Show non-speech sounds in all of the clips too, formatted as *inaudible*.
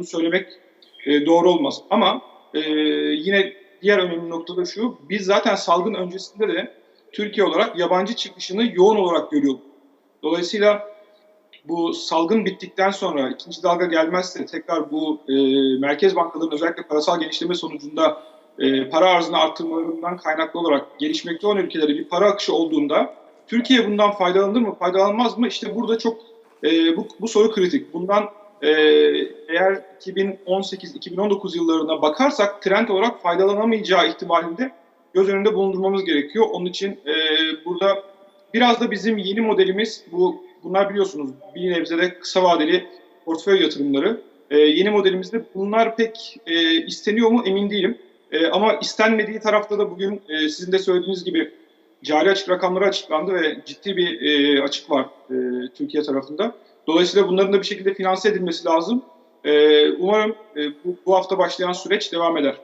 bunu söylemek e, doğru olmaz. Ama e, yine diğer önemli nokta da şu, biz zaten salgın öncesinde de Türkiye olarak yabancı çıkışını yoğun olarak görüyorduk. Dolayısıyla bu salgın bittikten sonra ikinci dalga gelmezse tekrar bu e, merkez bankalarının özellikle parasal genişleme sonucunda e, para arzını arttırmalarından kaynaklı olarak gelişmekte olan ülkelere bir para akışı olduğunda Türkiye bundan faydalanır mı, faydalanmaz mı? İşte burada çok e, bu, bu soru kritik. Bundan e, eğer 2018-2019 yıllarına bakarsak trend olarak faydalanamayacağı ihtimalinde göz önünde bulundurmamız gerekiyor. Onun için e, burada biraz da bizim yeni modelimiz bu bunlar biliyorsunuz bir nebzede kısa vadeli portföy yatırımları. E, yeni modelimizde bunlar pek e, isteniyor mu emin değilim. E, ama istenmediği tarafta da bugün e, sizin de söylediğiniz gibi cari açık rakamları açıklandı ve ciddi bir e, açık var e, Türkiye tarafında. Dolayısıyla bunların da bir şekilde finanse edilmesi lazım. E, umarım e, bu hafta başlayan süreç devam eder.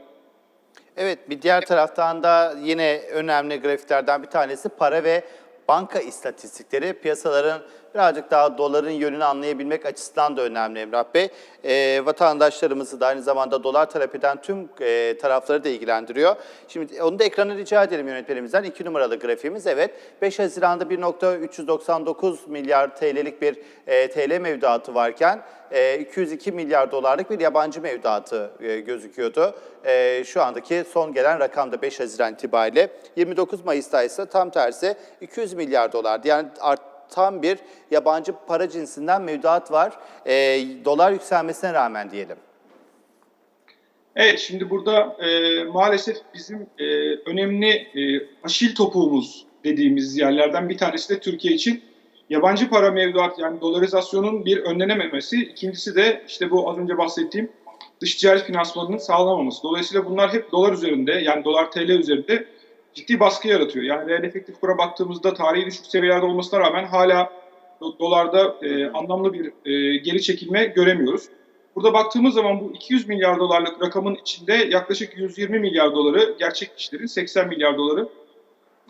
Evet, bir diğer taraftan da yine önemli grafiklerden bir tanesi para ve banka istatistikleri. Piyasaların birazcık daha doların yönünü anlayabilmek açısından da önemli Emrah Bey. E, vatandaşlarımızı da aynı zamanda dolar talep eden tüm e, tarafları da ilgilendiriyor. Şimdi onu da ekrana rica edelim yönetmenimizden. 2 numaralı grafiğimiz evet. 5 Haziran'da 1.399 milyar TL'lik bir e, TL mevduatı varken e, 202 milyar dolarlık bir yabancı mevduatı e, gözüküyordu. E, şu andaki son gelen rakam da 5 Haziran itibariyle. 29 Mayıs'ta ise tam tersi 200 milyar dolardı. Yani artan bir yabancı para cinsinden mevduat var. E, dolar yükselmesine rağmen diyelim. Evet, şimdi burada e, maalesef bizim e, önemli e, aşil topuğumuz dediğimiz yerlerden bir tanesi de Türkiye için yabancı para mevduat yani dolarizasyonun bir önlenememesi. İkincisi de işte bu az önce bahsettiğim dış ticaret finansmanının sağlanamaması. Dolayısıyla bunlar hep dolar üzerinde yani dolar TL üzerinde ciddi baskı yaratıyor. Yani reel efektif kura baktığımızda tarihi düşük seviyelerde olmasına rağmen hala do- dolarda e, anlamlı bir e, geri çekilme göremiyoruz. Burada baktığımız zaman bu 200 milyar dolarlık rakamın içinde yaklaşık 120 milyar doları gerçek kişilerin, 80 milyar doları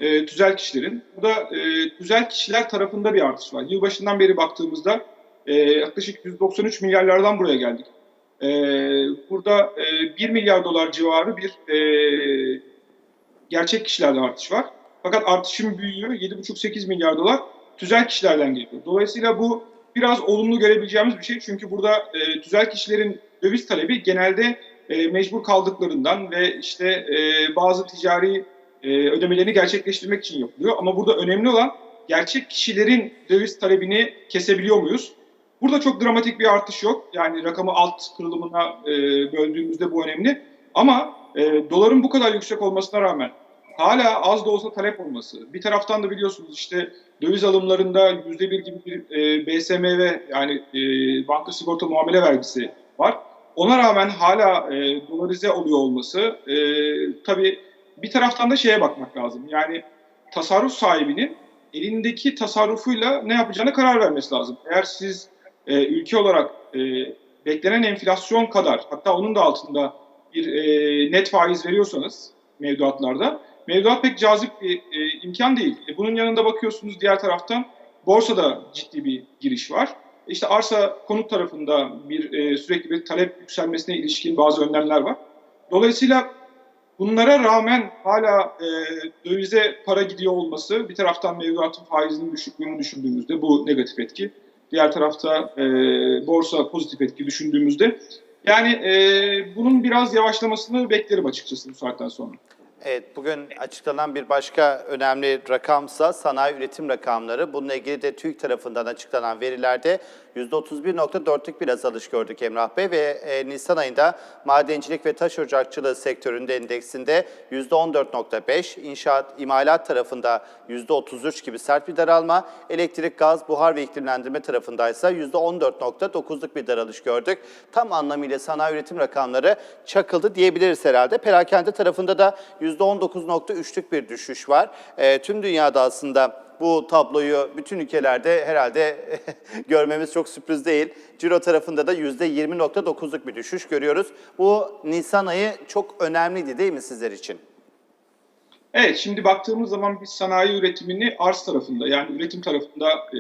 e, tüzel kişilerin. Burada e, tüzel kişiler tarafında bir artış var. Yılbaşından beri baktığımızda e, yaklaşık 193 milyarlardan buraya geldik. E, burada e, 1 milyar dolar civarı bir e, gerçek kişilerde artış var. Fakat artışın büyüyor. 7,5-8 milyar dolar tüzel kişilerden geliyor. Dolayısıyla bu biraz olumlu görebileceğimiz bir şey. Çünkü burada e, tüzel kişilerin döviz talebi genelde e, mecbur kaldıklarından ve işte e, bazı ticari e, ödemelerini gerçekleştirmek için yapılıyor. Ama burada önemli olan gerçek kişilerin döviz talebini kesebiliyor muyuz? Burada çok dramatik bir artış yok. Yani rakamı alt kırılımına e, böldüğümüzde bu önemli. Ama e, doların bu kadar yüksek olmasına rağmen hala az da olsa talep olması. Bir taraftan da biliyorsunuz işte döviz alımlarında yüzde bir gibi bir e, BSMV yani e, banka sigorta muamele vergisi var. Ona rağmen hala e, dolarize oluyor olması e, tabii bir taraftan da şeye bakmak lazım. Yani tasarruf sahibinin elindeki tasarrufuyla ne yapacağına karar vermesi lazım. Eğer siz e, ülke olarak e, beklenen enflasyon kadar hatta onun da altında bir e, net faiz veriyorsanız mevduatlarda mevduat pek cazip bir e, imkan değil. E, bunun yanında bakıyorsunuz diğer taraftan borsada ciddi bir giriş var. İşte arsa konut tarafında bir e, sürekli bir talep yükselmesine ilişkin bazı önlemler var. Dolayısıyla bunlara rağmen hala e, dövize para gidiyor olması bir taraftan mevduatın faizinin düşüklüğünü düşündüğümüzde bu negatif etki. Diğer tarafta e, borsa pozitif etki düşündüğümüzde yani e, bunun biraz yavaşlamasını beklerim açıkçası bu saatten sonra. Evet, bugün açıklanan bir başka önemli rakamsa sanayi üretim rakamları. Bununla ilgili de TÜİK tarafından açıklanan verilerde %31.4'lük bir azalış gördük Emrah Bey ve e, Nisan ayında madencilik ve taş ocakçılığı sektöründe endeksinde %14.5, inşaat, imalat tarafında %33 gibi sert bir daralma, elektrik, gaz, buhar ve iklimlendirme tarafındaysa %14.9'luk bir daralış gördük. Tam anlamıyla sanayi üretim rakamları çakıldı diyebiliriz herhalde. Perakende tarafında da %19.3'lük bir düşüş var. E, tüm dünyada aslında bu tabloyu bütün ülkelerde herhalde *laughs* görmemiz çok sürpriz değil. Ciro tarafında da %20.9'luk bir düşüş görüyoruz. Bu Nisan ayı çok önemliydi değil mi sizler için? Evet, şimdi baktığımız zaman biz sanayi üretimini arz tarafında yani üretim tarafında e,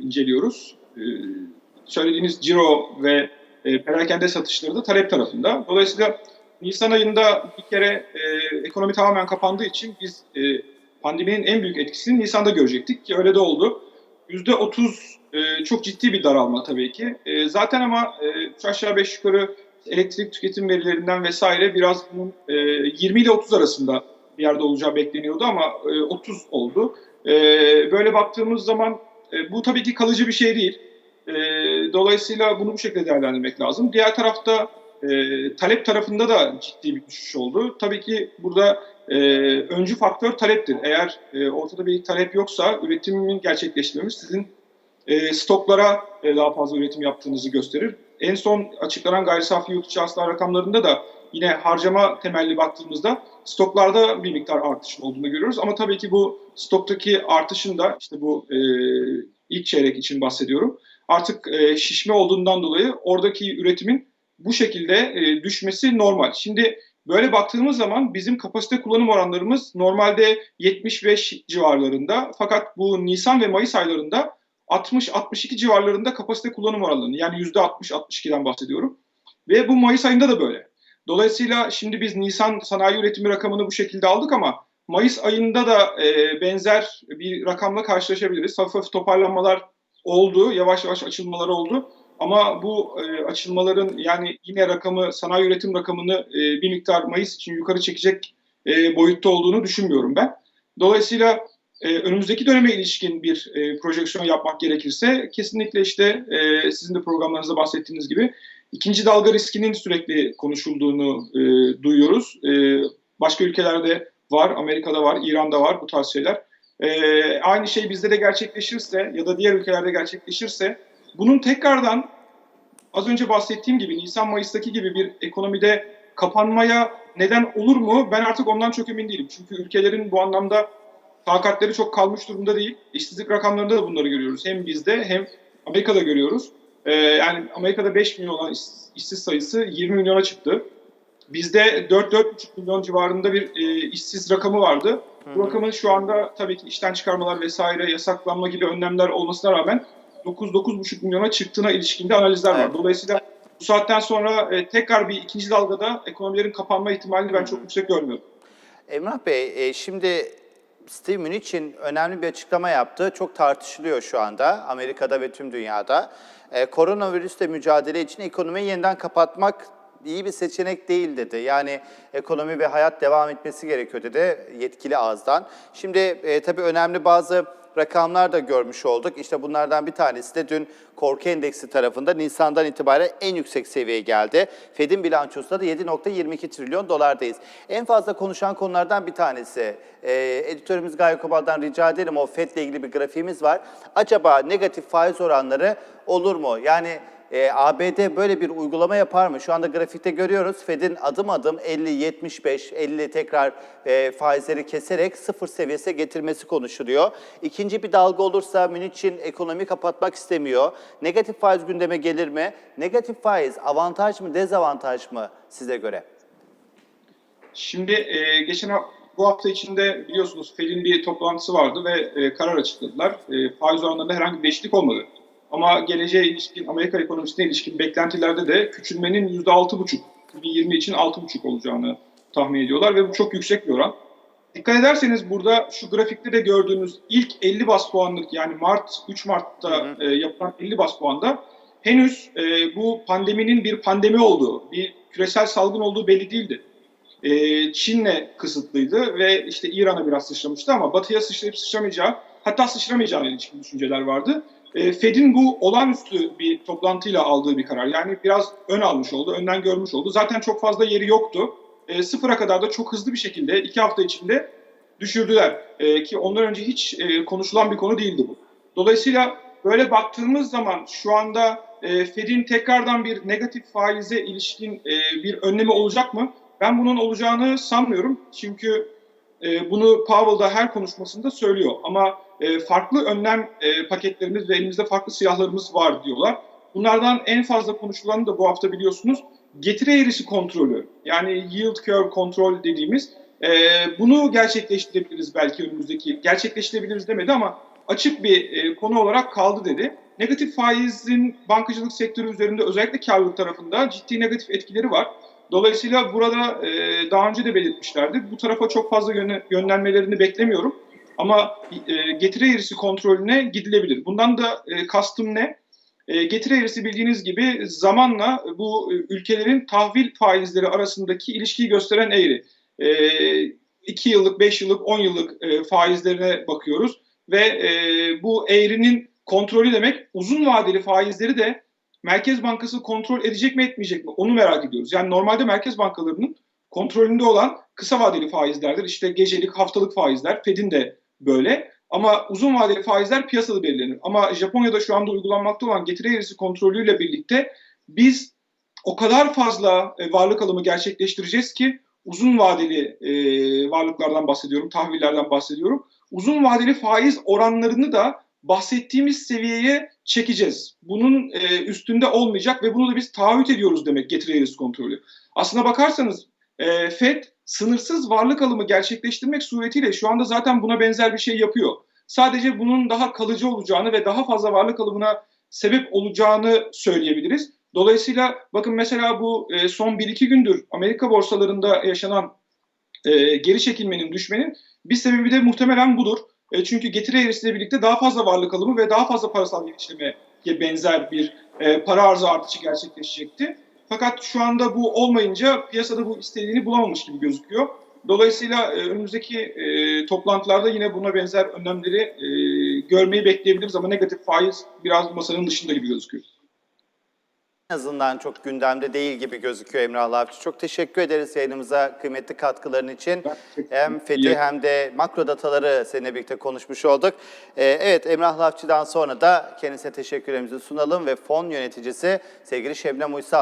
inceliyoruz. E, söylediğiniz ciro ve e, perakende satışları da talep tarafında. Dolayısıyla Nisan ayında bir kere e, ekonomi tamamen kapandığı için biz e, pandeminin en büyük etkisini Nisan'da görecektik ki öyle de oldu. %30 e, çok ciddi bir daralma tabii ki. E, zaten ama e, aşağı beş yukarı elektrik tüketim verilerinden vesaire biraz bunun e, 20 ile 30 arasında bir yerde olacağı bekleniyordu ama e, 30 oldu. E, böyle baktığımız zaman e, bu tabii ki kalıcı bir şey değil. E, dolayısıyla bunu bu şekilde değerlendirmek lazım. Diğer tarafta e, talep tarafında da ciddi bir düşüş oldu. Tabii ki burada e, öncü faktör taleptir. Eğer e, ortada bir talep yoksa üretimin gerçekleştirmemiz sizin e, stoklara e, daha fazla üretim yaptığınızı gösterir. En son açıklanan gayri safi yurt içi hasıla rakamlarında da yine harcama temelli baktığımızda stoklarda bir miktar artış olduğunu görüyoruz. Ama tabii ki bu stoktaki artışın da işte bu e, ilk çeyrek için bahsediyorum. Artık e, şişme olduğundan dolayı oradaki üretimin bu şekilde e, düşmesi normal. Şimdi böyle baktığımız zaman bizim kapasite kullanım oranlarımız normalde 75 civarlarında. Fakat bu Nisan ve Mayıs aylarında 60-62 civarlarında kapasite kullanım oranlarını yani %60-62'den bahsediyorum. Ve bu Mayıs ayında da böyle. Dolayısıyla şimdi biz Nisan sanayi üretimi rakamını bu şekilde aldık ama Mayıs ayında da e, benzer bir rakamla karşılaşabiliriz. Hafif hafif toparlanmalar oldu, yavaş yavaş açılmalar oldu. Ama bu e, açılmaların yani yine rakamı, sanayi üretim rakamını e, bir miktar Mayıs için yukarı çekecek e, boyutta olduğunu düşünmüyorum ben. Dolayısıyla e, önümüzdeki döneme ilişkin bir e, projeksiyon yapmak gerekirse kesinlikle işte e, sizin de programlarınızda bahsettiğiniz gibi ikinci dalga riskinin sürekli konuşulduğunu e, duyuyoruz. E, başka ülkelerde var, Amerika'da var, İran'da var bu tarz şeyler. E, aynı şey bizde de gerçekleşirse ya da diğer ülkelerde gerçekleşirse bunun tekrardan az önce bahsettiğim gibi Nisan-Mayıs'taki gibi bir ekonomide kapanmaya neden olur mu? Ben artık ondan çok emin değilim. Çünkü ülkelerin bu anlamda takatleri çok kalmış durumda değil. İşsizlik rakamlarında da bunları görüyoruz. Hem bizde hem Amerika'da görüyoruz. Ee, yani Amerika'da 5 milyon olan iş- işsiz sayısı 20 milyona çıktı. Bizde 4-4,5 milyon civarında bir e, işsiz rakamı vardı. Bu rakamın şu anda tabii ki işten çıkarmalar vesaire, yasaklanma gibi önlemler olmasına rağmen 9-9,5 milyona çıktığına ilişkinde analizler var. Dolayısıyla bu saatten sonra e, tekrar bir ikinci dalgada ekonomilerin kapanma ihtimalini ben çok yüksek görmüyorum. Emrah Bey, e, şimdi Steve Mnuchin önemli bir açıklama yaptı. Çok tartışılıyor şu anda Amerika'da ve tüm dünyada. E, koronavirüsle mücadele için ekonomiyi yeniden kapatmak iyi bir seçenek değil dedi. Yani ekonomi ve hayat devam etmesi gerekiyor dedi yetkili ağızdan. Şimdi e, tabii önemli bazı rakamlar da görmüş olduk. İşte bunlardan bir tanesi de dün korku endeksi tarafında Nisan'dan itibaren en yüksek seviyeye geldi. Fed'in bilançosunda da 7.22 trilyon dolardayız. En fazla konuşan konulardan bir tanesi. Ee, editörümüz Gaye Kobal'dan rica ederim o Fed'le ilgili bir grafiğimiz var. Acaba negatif faiz oranları olur mu? Yani e, ABD böyle bir uygulama yapar mı? Şu anda grafikte görüyoruz. Fed'in adım adım 50, 75, 50 tekrar e, faizleri keserek sıfır seviyesine getirmesi konuşuluyor. İkinci bir dalga olursa Münih'in ekonomi kapatmak istemiyor. Negatif faiz gündeme gelir mi? Negatif faiz avantaj mı, dezavantaj mı size göre? Şimdi e, geçen bu hafta içinde biliyorsunuz Fed'in bir toplantısı vardı ve e, karar açıkladılar. E, faiz oranlarında herhangi bir değişiklik olmadı. Ama geleceğe ilişkin, Amerika ekonomisine ilişkin beklentilerde de küçülmenin %6,5, 2020 için 6,5 olacağını tahmin ediyorlar ve bu çok yüksek bir oran. Dikkat ederseniz burada şu grafikte de gördüğünüz ilk 50 bas puanlık yani Mart 3 Mart'ta e, yapılan 50 bas puanda henüz e, bu pandeminin bir pandemi olduğu, bir küresel salgın olduğu belli değildi. E, Çin'le kısıtlıydı ve işte İran'a biraz sıçramıştı ama Batı'ya sıçrayıp sıçramayacağı, hatta sıçramayacağına ilişkin düşünceler vardı. E, Fed'in bu olağanüstü bir toplantıyla aldığı bir karar. Yani biraz ön almış oldu, önden görmüş oldu. Zaten çok fazla yeri yoktu. E, sıfıra kadar da çok hızlı bir şekilde iki hafta içinde düşürdüler. E, ki ondan önce hiç e, konuşulan bir konu değildi bu. Dolayısıyla böyle baktığımız zaman şu anda e, Fed'in tekrardan bir negatif faize ilişkin e, bir önlemi olacak mı? Ben bunun olacağını sanmıyorum. Çünkü e, bunu Powell da her konuşmasında söylüyor. Ama e, farklı önlem e, paketlerimiz ve elimizde farklı silahlarımız var diyorlar. Bunlardan en fazla konuşulanı da bu hafta biliyorsunuz getiri eğrisi kontrolü. Yani yield curve kontrol dediğimiz. E, bunu gerçekleştirebiliriz belki önümüzdeki. Gerçekleştirebiliriz demedi ama açık bir konu olarak kaldı dedi. negatif faizin bankacılık sektörü üzerinde özellikle karlılık tarafında ciddi negatif etkileri var. Dolayısıyla burada daha önce de belirtmişlerdi. Bu tarafa çok fazla yönle- yönlenmelerini beklemiyorum. Ama e, getiri eğrisi kontrolüne gidilebilir. Bundan da e, kastım ne? E, getiri eğrisi bildiğiniz gibi zamanla bu e, ülkelerin tahvil faizleri arasındaki ilişkiyi gösteren eğri. 2 yıllık, 5 yıllık, 10 yıllık e, faizlerine bakıyoruz ve e, bu eğrinin kontrolü demek uzun vadeli faizleri de Merkez Bankası kontrol edecek mi etmeyecek mi onu merak ediyoruz. Yani normalde merkez bankalarının kontrolünde olan kısa vadeli faizlerdir. İşte gecelik, haftalık faizler, Fed'in de böyle. Ama uzun vadeli faizler piyasada belirlenir. Ama Japonya'da şu anda uygulanmakta olan getiri eğrisi kontrolüyle birlikte biz o kadar fazla e, varlık alımı gerçekleştireceğiz ki uzun vadeli e, varlıklardan bahsediyorum, tahvillerden bahsediyorum. Uzun vadeli faiz oranlarını da bahsettiğimiz seviyeye çekeceğiz. Bunun e, üstünde olmayacak ve bunu da biz taahhüt ediyoruz demek getiri eğrisi kontrolü. Aslına bakarsanız FED sınırsız varlık alımı gerçekleştirmek suretiyle şu anda zaten buna benzer bir şey yapıyor. Sadece bunun daha kalıcı olacağını ve daha fazla varlık alımına sebep olacağını söyleyebiliriz. Dolayısıyla bakın mesela bu e, son 1-2 gündür Amerika borsalarında yaşanan e, geri çekilmenin, düşmenin bir sebebi de muhtemelen budur. E, çünkü getiri eğrisiyle birlikte daha fazla varlık alımı ve daha fazla parasal genişlemeye benzer bir para arzı artışı gerçekleşecekti. Fakat şu anda bu olmayınca piyasada bu istediğini bulamamış gibi gözüküyor. Dolayısıyla e, önümüzdeki e, toplantılarda yine buna benzer önlemleri e, görmeyi bekleyebiliriz ama negatif faiz biraz masanın dışında gibi gözüküyor. En azından çok gündemde değil gibi gözüküyor Emrah Lafçı. Çok teşekkür ederiz yayınımıza kıymetli katkıların için. Hem İyi. hem de makro dataları seninle birlikte konuşmuş olduk. Ee, evet Emrah Lafçı'dan sonra da kendisine teşekkürlerimizi sunalım ve fon yöneticisi sevgili Şebnem Uysal